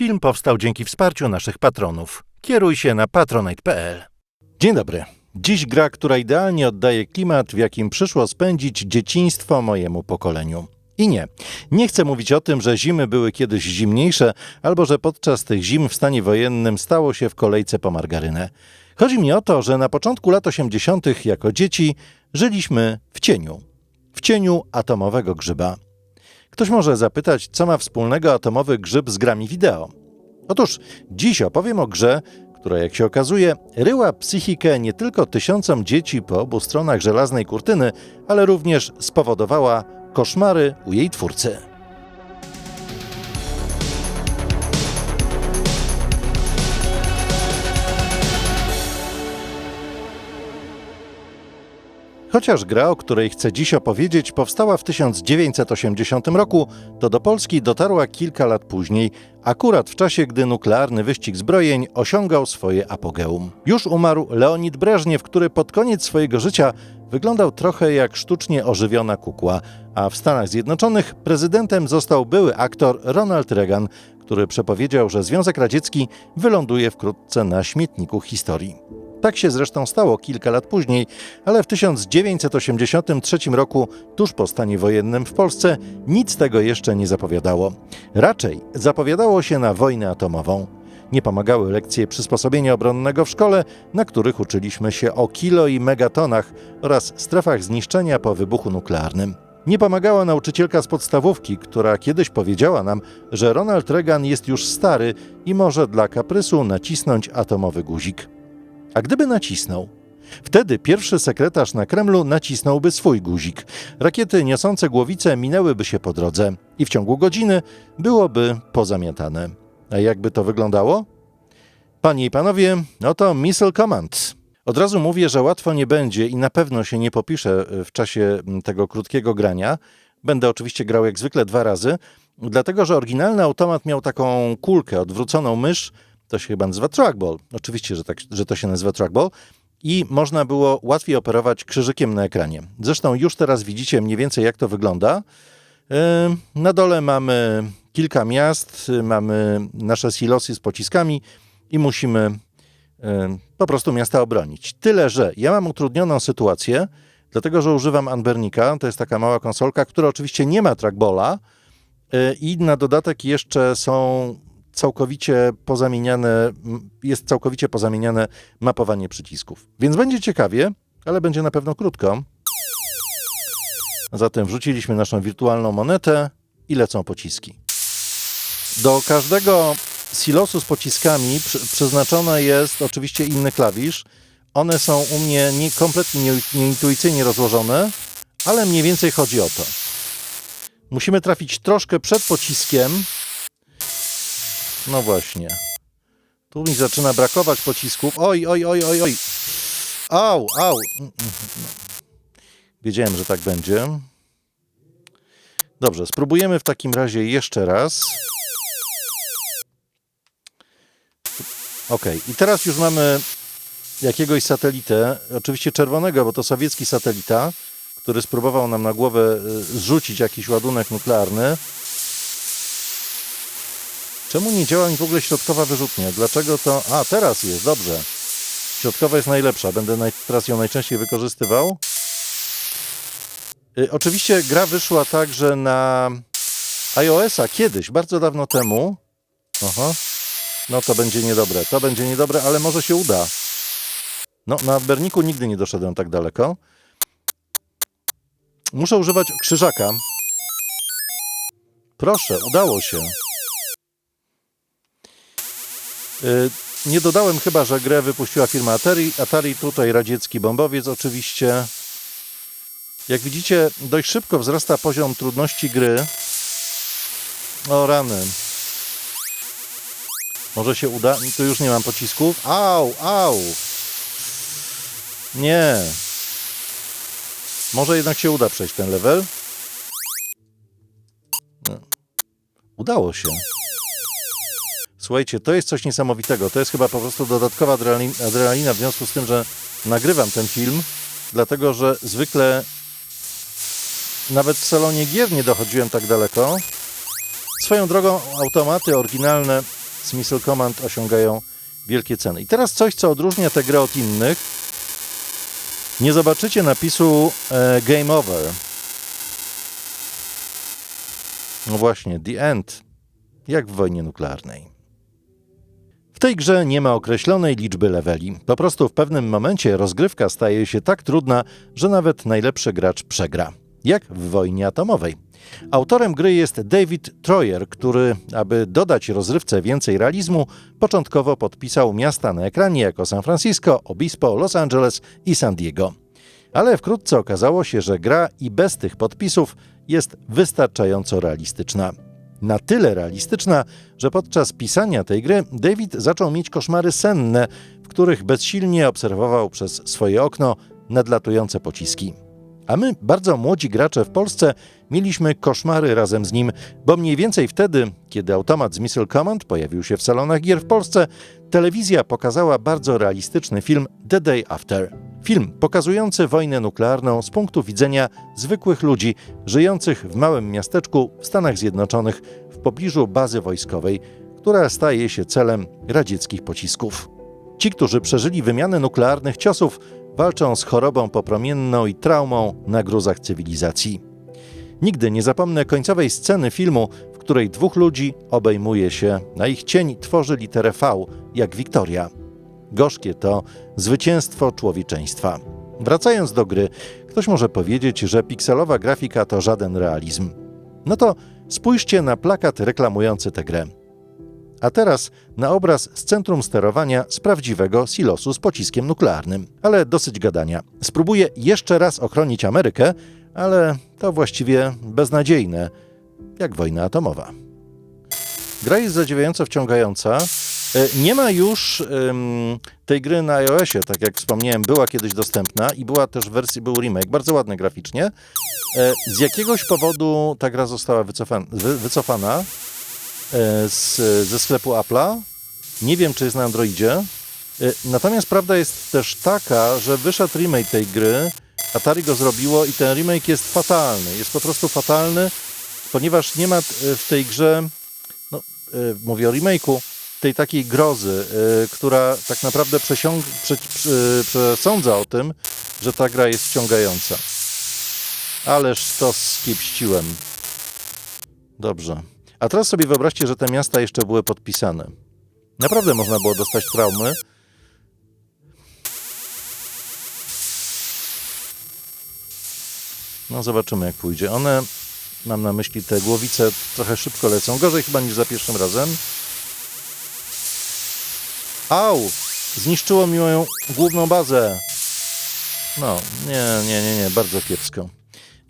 Film powstał dzięki wsparciu naszych patronów. Kieruj się na patronite.pl. Dzień dobry. Dziś gra, która idealnie oddaje klimat, w jakim przyszło spędzić dzieciństwo mojemu pokoleniu. I nie, nie chcę mówić o tym, że zimy były kiedyś zimniejsze, albo że podczas tych zim w stanie wojennym stało się w kolejce po margarynę. Chodzi mi o to, że na początku lat 80. jako dzieci żyliśmy w cieniu. W cieniu atomowego grzyba. Ktoś może zapytać, co ma wspólnego atomowy grzyb z grami wideo. Otóż dziś opowiem o grze, która, jak się okazuje, ryła psychikę nie tylko tysiącom dzieci po obu stronach żelaznej kurtyny, ale również spowodowała koszmary u jej twórcy. Chociaż gra, o której chcę dziś opowiedzieć, powstała w 1980 roku, to do Polski dotarła kilka lat później, akurat w czasie, gdy nuklearny wyścig zbrojeń osiągał swoje apogeum. Już umarł Leonid Breżniew, który pod koniec swojego życia wyglądał trochę jak sztucznie ożywiona kukła, a w Stanach Zjednoczonych prezydentem został były aktor Ronald Reagan, który przepowiedział, że Związek Radziecki wyląduje wkrótce na śmietniku historii. Tak się zresztą stało kilka lat później, ale w 1983 roku, tuż po stanie wojennym w Polsce, nic tego jeszcze nie zapowiadało. Raczej zapowiadało się na wojnę atomową. Nie pomagały lekcje przysposobienia obronnego w szkole, na których uczyliśmy się o kilo i megatonach oraz strefach zniszczenia po wybuchu nuklearnym. Nie pomagała nauczycielka z podstawówki, która kiedyś powiedziała nam, że Ronald Reagan jest już stary i może dla kaprysu nacisnąć atomowy guzik. A gdyby nacisnął? Wtedy pierwszy sekretarz na Kremlu nacisnąłby swój guzik. Rakiety niosące głowice minęłyby się po drodze i w ciągu godziny byłoby pozamiatane. A jakby to wyglądało? Panie i panowie, oto Missile Command. Od razu mówię, że łatwo nie będzie i na pewno się nie popiszę w czasie tego krótkiego grania. Będę oczywiście grał jak zwykle dwa razy, dlatego że oryginalny automat miał taką kulkę, odwróconą mysz, to się chyba nazywa trackball. Oczywiście, że, tak, że to się nazywa trackball. I można było łatwiej operować krzyżykiem na ekranie. Zresztą już teraz widzicie mniej więcej, jak to wygląda. Na dole mamy kilka miast, mamy nasze silosy z pociskami i musimy po prostu miasta obronić. Tyle, że ja mam utrudnioną sytuację, dlatego że używam Anbernika. To jest taka mała konsolka, która oczywiście nie ma trackballa. I na dodatek jeszcze są całkowicie pozamieniane, jest całkowicie pozamieniane mapowanie przycisków. Więc będzie ciekawie, ale będzie na pewno krótko. Zatem wrzuciliśmy naszą wirtualną monetę i lecą pociski. Do każdego silosu z pociskami przeznaczony jest oczywiście inny klawisz. One są u mnie nie, kompletnie nieintuicyjnie rozłożone, ale mniej więcej chodzi o to. Musimy trafić troszkę przed pociskiem, no właśnie. Tu mi zaczyna brakować pocisków. Oj, oj, oj, oj, oj. Au, au. Wiedziałem, że tak będzie. Dobrze, spróbujemy w takim razie jeszcze raz. Ok, i teraz już mamy jakiegoś satelitę, oczywiście czerwonego, bo to sowiecki satelita, który spróbował nam na głowę y, zrzucić jakiś ładunek nuklearny. Czemu nie działa mi w ogóle środkowa wyrzutnia? Dlaczego to... A, teraz jest, dobrze. Środkowa jest najlepsza. Będę naj... teraz ją najczęściej wykorzystywał. Yy, oczywiście gra wyszła także na iOS-a kiedyś, bardzo dawno temu. Aha. No to będzie niedobre. To będzie niedobre, ale może się uda. No, na Berniku nigdy nie doszedłem tak daleko. Muszę używać krzyżaka. Proszę, udało się. Nie dodałem chyba, że grę wypuściła firma Atari. Atari tutaj radziecki bombowiec oczywiście. Jak widzicie, dość szybko wzrasta poziom trudności gry. O rany. Może się uda? Tu już nie mam pocisków. Au, au. Nie. Może jednak się uda przejść ten level. Udało się. Słuchajcie, to jest coś niesamowitego. To jest chyba po prostu dodatkowa adrenalina w związku z tym, że nagrywam ten film, dlatego że zwykle nawet w salonie gier nie dochodziłem tak daleko. Swoją drogą automaty oryginalne z Missile Command osiągają wielkie ceny. I teraz coś, co odróżnia tę grę od innych. Nie zobaczycie napisu e, Game Over. No właśnie, The End, jak w wojnie nuklearnej. Tej grze nie ma określonej liczby leveli. Po prostu w pewnym momencie rozgrywka staje się tak trudna, że nawet najlepszy gracz przegra. Jak w wojnie atomowej. Autorem gry jest David Troyer, który, aby dodać rozrywce więcej realizmu, początkowo podpisał miasta na ekranie jako San Francisco, Obispo, Los Angeles i San Diego. Ale wkrótce okazało się, że gra i bez tych podpisów jest wystarczająco realistyczna. Na tyle realistyczna, że podczas pisania tej gry David zaczął mieć koszmary senne, w których bezsilnie obserwował przez swoje okno nadlatujące pociski. A my, bardzo młodzi gracze w Polsce, mieliśmy koszmary razem z nim, bo mniej więcej wtedy, kiedy automat z Missile Command pojawił się w salonach gier w Polsce, telewizja pokazała bardzo realistyczny film The Day After. Film pokazujący wojnę nuklearną z punktu widzenia zwykłych ludzi żyjących w małym miasteczku w Stanach Zjednoczonych w pobliżu bazy wojskowej, która staje się celem radzieckich pocisków. Ci, którzy przeżyli wymianę nuklearnych ciosów, walczą z chorobą popromienną i traumą na gruzach cywilizacji. Nigdy nie zapomnę końcowej sceny filmu, w której dwóch ludzi obejmuje się, a ich cień tworzy literę V, jak Wiktoria. Gorzkie to zwycięstwo człowieczeństwa. Wracając do gry, ktoś może powiedzieć, że pikselowa grafika to żaden realizm. No to spójrzcie na plakat reklamujący tę grę. A teraz na obraz z centrum sterowania z prawdziwego silosu z pociskiem nuklearnym. Ale dosyć gadania. Spróbuję jeszcze raz ochronić Amerykę, ale to właściwie beznadziejne, jak wojna atomowa. Gra jest zadziwiająco wciągająca. E, Nie ma już ym, tej gry na iOSie, tak jak wspomniałem, była kiedyś dostępna i była też w wersji, był remake, bardzo ładny graficznie. E, z jakiegoś powodu ta gra została wycofana, wy, wycofana e, z, ze sklepu Apple'a. Nie wiem, czy jest na Androidzie. Natomiast prawda jest też taka, że wyszedł remake tej gry, Atari go zrobiło i ten remake jest fatalny. Jest po prostu fatalny, ponieważ nie ma w tej grze, no, mówię o remake'u, tej takiej grozy, e, która tak naprawdę przesiąg- prze- przy- przesądza o tym, że ta gra jest wciągająca. Ależ to skiepściłem. Dobrze. A teraz sobie wyobraźcie, że te miasta jeszcze były podpisane. Naprawdę można było dostać traumy. No zobaczymy jak pójdzie. One, mam na myśli te głowice, trochę szybko lecą. Gorzej chyba niż za pierwszym razem. Au! Zniszczyło mi moją główną bazę. No, nie, nie, nie, nie, bardzo kiepsko.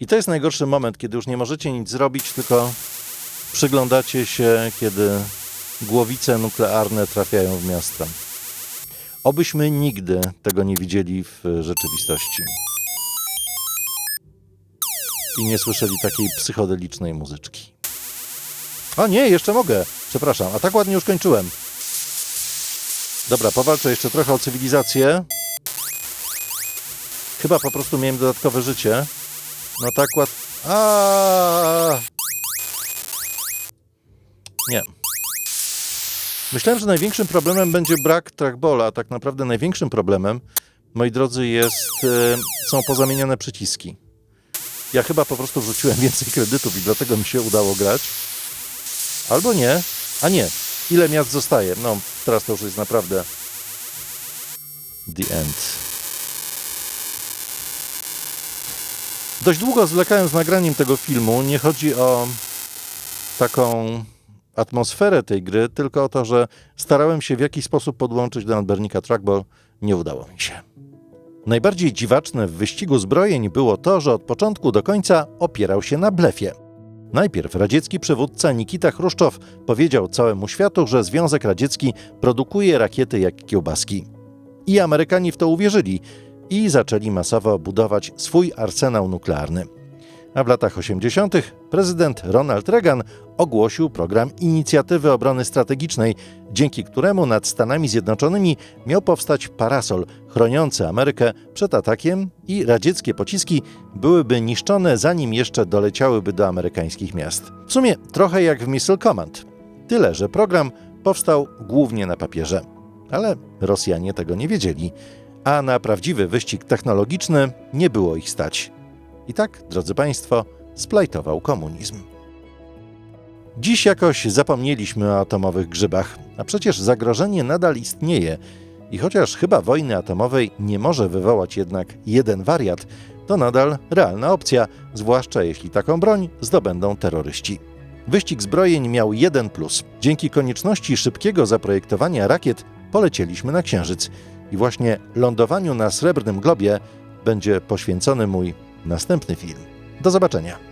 I to jest najgorszy moment, kiedy już nie możecie nic zrobić, tylko przyglądacie się, kiedy głowice nuklearne trafiają w miasta. Obyśmy nigdy tego nie widzieli w rzeczywistości. I nie słyszeli takiej psychodelicznej muzyczki. O nie, jeszcze mogę. Przepraszam, a tak ładnie już kończyłem. Dobra, powalczę jeszcze trochę o cywilizację. Chyba po prostu miałem dodatkowe życie. No tak łat... A. Nie. Myślałem, że największym problemem będzie brak trackballa, a tak naprawdę największym problemem, moi drodzy, jest, e, są pozamieniane przyciski. Ja chyba po prostu wrzuciłem więcej kredytów i dlatego mi się udało grać. Albo nie. A nie. Ile miast zostaje? No, teraz to już jest naprawdę the end. Dość długo zwlekałem z nagraniem tego filmu. Nie chodzi o taką atmosferę tej gry, tylko o to, że starałem się w jakiś sposób podłączyć do nadbernika trackball. Nie udało mi się. Najbardziej dziwaczne w wyścigu zbrojeń było to, że od początku do końca opierał się na blefie. Najpierw radziecki przywódca Nikita Chruszczow powiedział całemu światu, że Związek Radziecki produkuje rakiety jak kiełbaski. I Amerykanie w to uwierzyli i zaczęli masowo budować swój arsenał nuklearny. A w latach 80. prezydent Ronald Reagan ogłosił program Inicjatywy Obrony Strategicznej, dzięki któremu nad Stanami Zjednoczonymi miał powstać parasol chroniący Amerykę przed atakiem i radzieckie pociski byłyby niszczone zanim jeszcze doleciałyby do amerykańskich miast. W sumie trochę jak w Missile Command. Tyle, że program powstał głównie na papierze. Ale Rosjanie tego nie wiedzieli, a na prawdziwy wyścig technologiczny nie było ich stać. I tak, drodzy Państwo, splajtował komunizm. Dziś jakoś zapomnieliśmy o atomowych grzybach, a przecież zagrożenie nadal istnieje. I chociaż chyba wojny atomowej nie może wywołać jednak jeden wariat, to nadal realna opcja, zwłaszcza jeśli taką broń zdobędą terroryści. Wyścig zbrojeń miał jeden plus. Dzięki konieczności szybkiego zaprojektowania rakiet polecieliśmy na Księżyc. I właśnie lądowaniu na Srebrnym Globie będzie poświęcony mój następny film. Do zobaczenia.